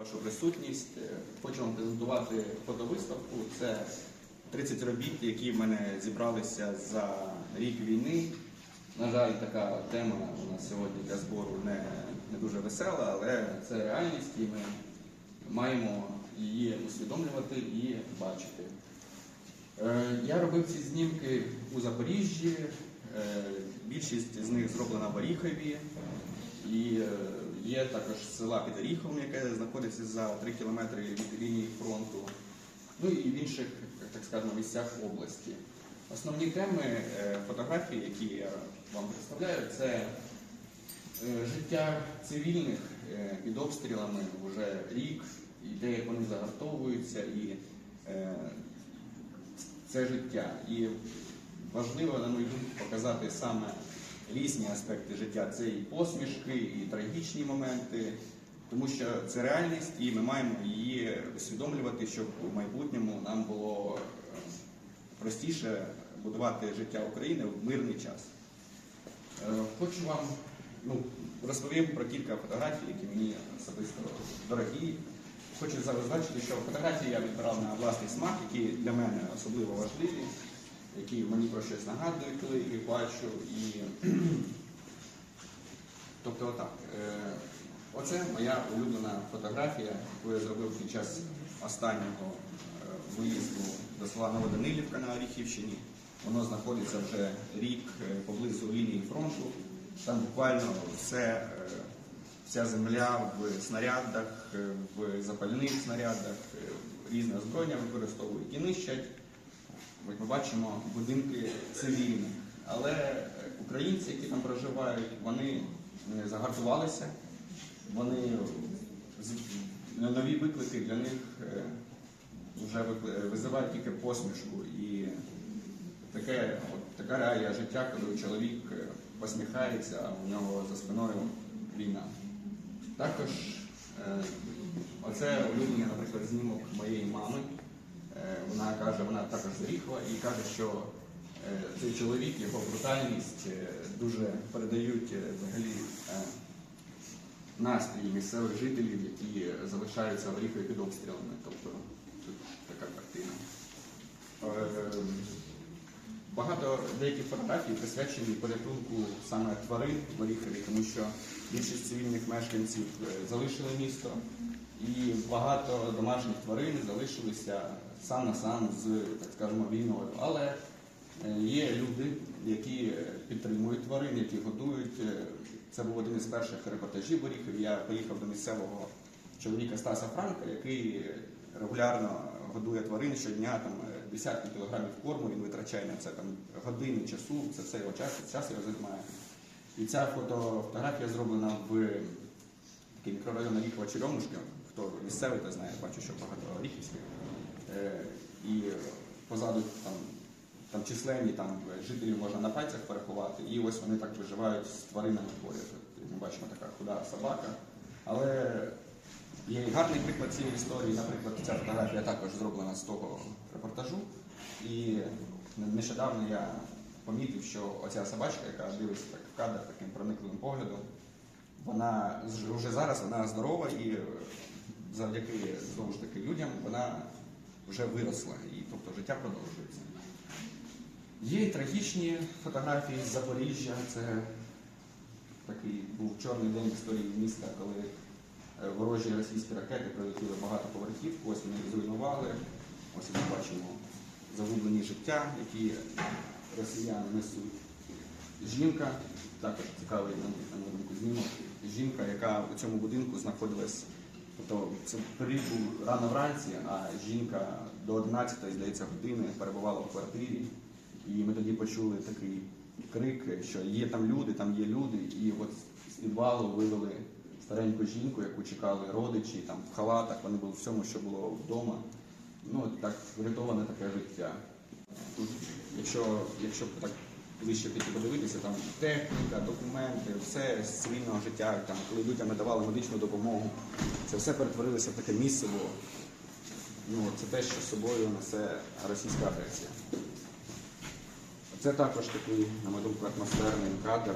вашу присутність. Е, Хочу вам презентувати фотовиставку. Це 30 робіт, які в мене зібралися за рік війни. На жаль, така тема у нас сьогодні для збору не, не дуже весела, але це реальність, і ми маємо її усвідомлювати і бачити. Е, Я робив ці знімки у Запоріжжі. Е, Більшість з них зроблена в Оріхові. І є також села під Оріховом, яке знаходиться за 3 кілометри від лінії фронту. Ну і в інших, так скажемо, місцях області. Основні теми е, фотографії, які я вам представляю, це е, життя цивільних е, під обстрілами вже рік, і те, як вони загартовуються, і це життя. І важливо, на мою думку, показати саме різні аспекти життя. Це і посмішки, і трагічні моменти, тому що це реальність, і ми маємо її усвідомлювати, щоб у майбутньому нам було е, простіше будувати життя України в мирний час. Е, Хочу вам ну, розповім про кілька фотографій, які мені особисто дорогі. Хочу зазначити, що фотографії я відбирав на власний смак, які для мене особливо важливі, які мені про щось нагадують, коли їх бачу. І... Тобто отак. Е, Оце моя улюблена фотографія, яку я зробив під час останнього е, виїзду до села Новоданилівка на Оріхівщині. Воно знаходиться вже рік е, поблизу лінії фронту. Там буквально все, вся земля в снарядах, в запальних снарядах, різне озброєння використовують і нищать. Як ми бачимо, будинки цивільних. Але українці, які там проживають, вони загартувалися, вони нові виклики для них е, вже визивають тільки посмішку. І таке, от, така реалія життя, коли чоловік е, посміхається, а у нього за спиною війна. Також е, оце улюблений, наприклад, знімок моєї мами. Е, Вона каже, вона також з Оріхова і каже, що е, цей чоловік, його брутальність е, дуже передають взагалі настрій місцевих жителів, які залишаються в Оріхові під обстрілами. Тобто тут така картина. Багато деяких фотографій присвячені порятунку саме тварин в Оріхові, тому що більшість цивільних мешканців залишили місто, і багато домашніх тварин залишилися сам на сам з, так скажемо, війною. Але е, є люди, які е, підтримують тварин, які годують. Е, Це був один із перших репортажів в Я поїхав до місцевого чоловіка Стаса Франка, який регулярно годує тварин щодня, там десятки кілограмів корму він витрачає на це там години часу, це все його час, час його займає. І ця фото, фотографія зроблена в такий мікрорайон Оріхова Черемушки. Хто місцевий, то знає, бачу, що багато оріхівських. Е, І позаду там, там численні там, жителів можна на пальцях порахувати, і ось вони так виживають з тваринами поряд. Ми бачимо така худа собака. Але Є гарний приклад цієї історії. Наприклад, ця фотографія також зроблена з того репортажу. І нещодавно я помітив, що оця собачка, яка дивиться так в кадр таким проникливим поглядом, вона вже зараз вона здорова і завдяки знову ж таки людям вона вже виросла. І тобто життя продовжується. Є і трагічні фотографії з Запоріжжя. Це такий був чорний день в історії міста, коли Е, ворожі російські ракети прилетіли багато поверхів, ось вони зруйнували. Ось ми бачимо загублені життя, які росіяни несуть. Жінка, також цікавий на думку знімок. Жінка, яка у цьому будинку знаходилась, тобто це період був рано вранці, а жінка до 11, здається, години перебувала в квартирі. І ми тоді почули такий крик, що є там люди, там є люди, і от з підвалу вивели стареньку жінку, яку чекали родичі, там в халатах, вони були в всьому, що було вдома. Ну, так врятоване таке життя. Тут, якщо, якщо так ближче піти подивитися, там техніка, документи, все з цивільного життя, там, коли людям надавали медичну допомогу, це все перетворилося в таке місиво. Ну, це те, що з собою несе російська агресія. Це також такий, на мою думку, атмосферний кадр.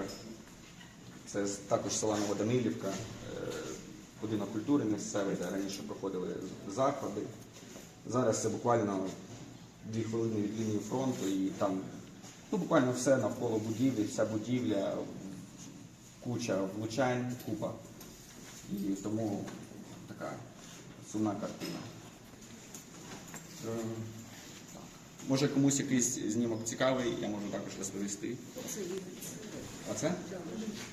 Це також села Новоданилівка. Е, будинок культури місцевий, де раніше проходили заходи. Зараз це буквально дві хвилини від лінії фронту, і там ну, буквально все навколо будівлі, вся будівля, куча влучань, купа. І тому така сумна картина. Е, так. Може комусь якийсь знімок цікавий, я можу також розповісти. А це?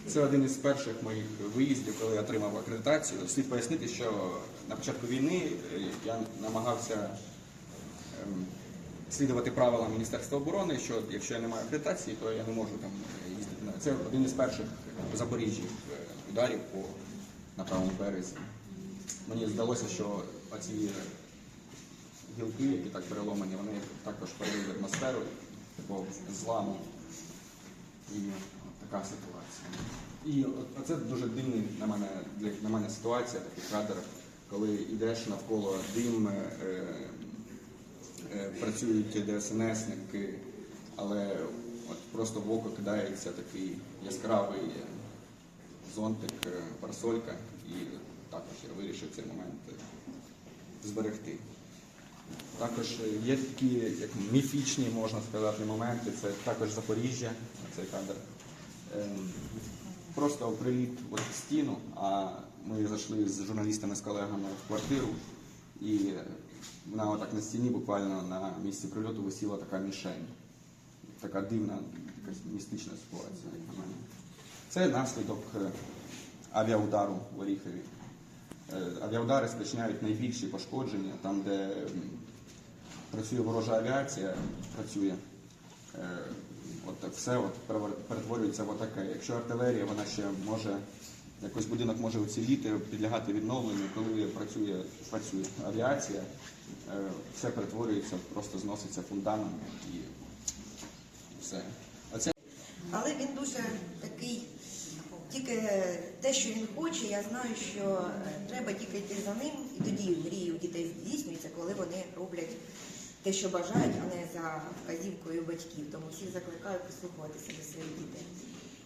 Це один із перших моїх виїздів, коли я отримав акредитацію. Слід пояснити, що на початку війни е, я намагався ем, слідувати правилам Міністерства оборони, що якщо я не маю акредитації, то я не можу там їздити. Це один із перших в Запоріжжі е, ударів по на правому березі. Мені здалося, що оці гілки, які так переломані, вони також передають атмосферу такого зламу. І така ситуація. І оце дуже дивний на мене, для на мене ситуація, такий кадр, коли йдеш навколо дим, е, е, працюють ДСНСники, але от просто в око кидається такий яскравий зонтик, е, парасолька, і також я вирішив цей момент е, зберегти. Також е, є такі як міфічні, можна сказати, моменти. Це також Запоріжжя, цей кадр. Ем, Просто приліт в стіну, а ми зайшли з журналістами, з колегами в квартиру, і на отак на стіні буквально на місці прильоту висіла така мішень. Така дивна, якась містична ситуація, як на мене. Це наслідок е, авіаудару в Оріхові. Е, Авіаудари спричиняють найбільші пошкодження, там, де працює ворожа авіація, працює. е, От все от перетворюється в таке. Якщо артилерія, вона ще може, якось будинок може уціліти, підлягати відновленню, коли працює, працює авіація, все перетворюється, просто зноситься фундамент і все. Оце Але він дуже такий, тільки те, що він хоче, я знаю, що е, треба тільки йти за ним, і тоді мрії у дітей здійснюються, коли вони роблять те, що бажають, а не за вказівкою батьків. Тому всіх закликаю прислухуватися до своїх дітей.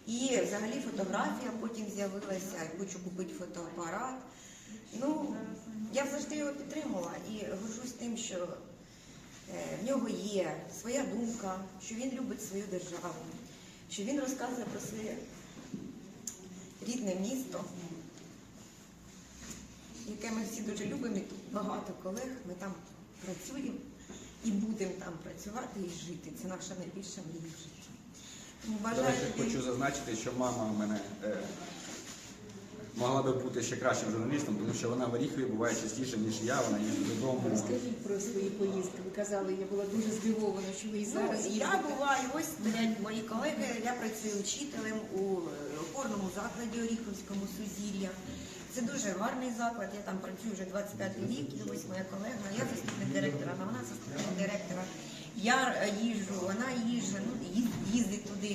І взагалі фотографія потім з'явилася, я хочу купити фотоапарат. Ну, я завжди його підтримувала і горжусь тим, що е, в нього є своя думка, що він любить свою державу, що він розказує про своє рідне місто, яке ми всі дуже любимо. І тут багато колег. Ми там працюємо і будемо там працювати і жити. Це наша найбільша мрія в житті. До бажаю речі, хочу зазначити, що мама в мене е, могла би бути ще кращим журналістом, тому що вона в Оріхові буває частіше, ніж я. Вона їздить додому. Розкажіть про свої поїздки. Ви казали, я була дуже здивована, що ви і зараз Ну, я їздите. була, і ось стоять мої колеги. Я працюю вчителем у е, опорному закладі Оріховському Сузір'я. Це дуже гарний заклад. Я там працюю вже 25 рік. І ось моя колега. Я заступник директора, а вона заступник директора. Я е, їжджу, вона їжджу, ну їз- їздить туди.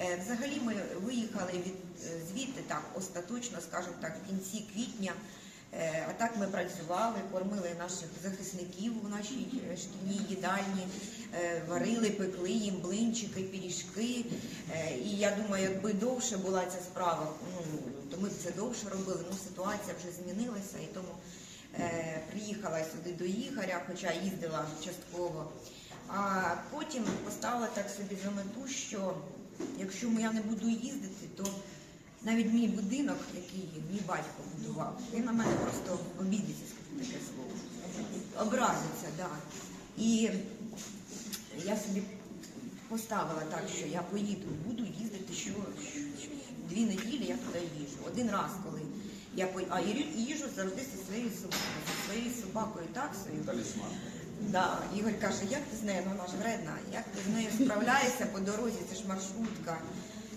Е, Взагалі ми виїхали від е, звідти так остаточно, скажімо так, в кінці квітня. Е, А так ми працювали, кормили наших захисників у нашій шкільній їдальні, варили, пекли їм блинчики, пиріжки. І я думаю, якби довше була ця справа, ну, то ми б це довше робили. Ну, ситуація вже змінилася, і тому приїхала сюди до Ігоря, хоча їздила частково. А потім поставила так собі за мету, що якщо я не буду їздити, то навіть мій будинок, який мій батько будував, він на мене просто обідеться, скажу таке слово. Образиться, так. Да. І я собі поставила так, що я поїду, буду їздити що, що- дві неділі я туди їжджу. Один раз, коли я по... а їжу- їжджу завжди зі своєю собакою, зі своєю собакою таксою. Да, Ігор каже, як ти з нею, вона ж вредна, як ти з нею справляєшся по дорозі, це ж маршрутка.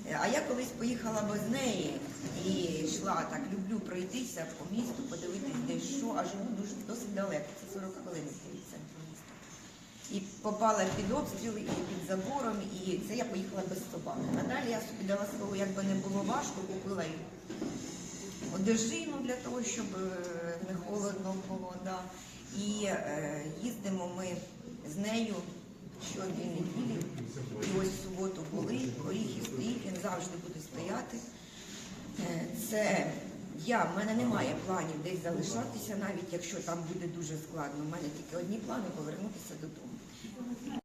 Е, А я колись поїхала без неї і йшла так, люблю пройтися по місту, подивитись де що, а живу дуже досить далеко, це 40 хвилин від центру міста. І попала під обстріли, і під забором, і це я поїхала без собаки. А далі я собі дала слово, якби не було важко, купила їй одежину для того, щоб е, не холодно було. Да. І е, їздимо ми з нею щодві неділі. І ось в суботу були, горіхи стоїть, він завжди буде стояти. Е, Це Я, в мене немає планів десь залишатися, навіть якщо там буде дуже складно. У мене тільки одні плани повернутися додому.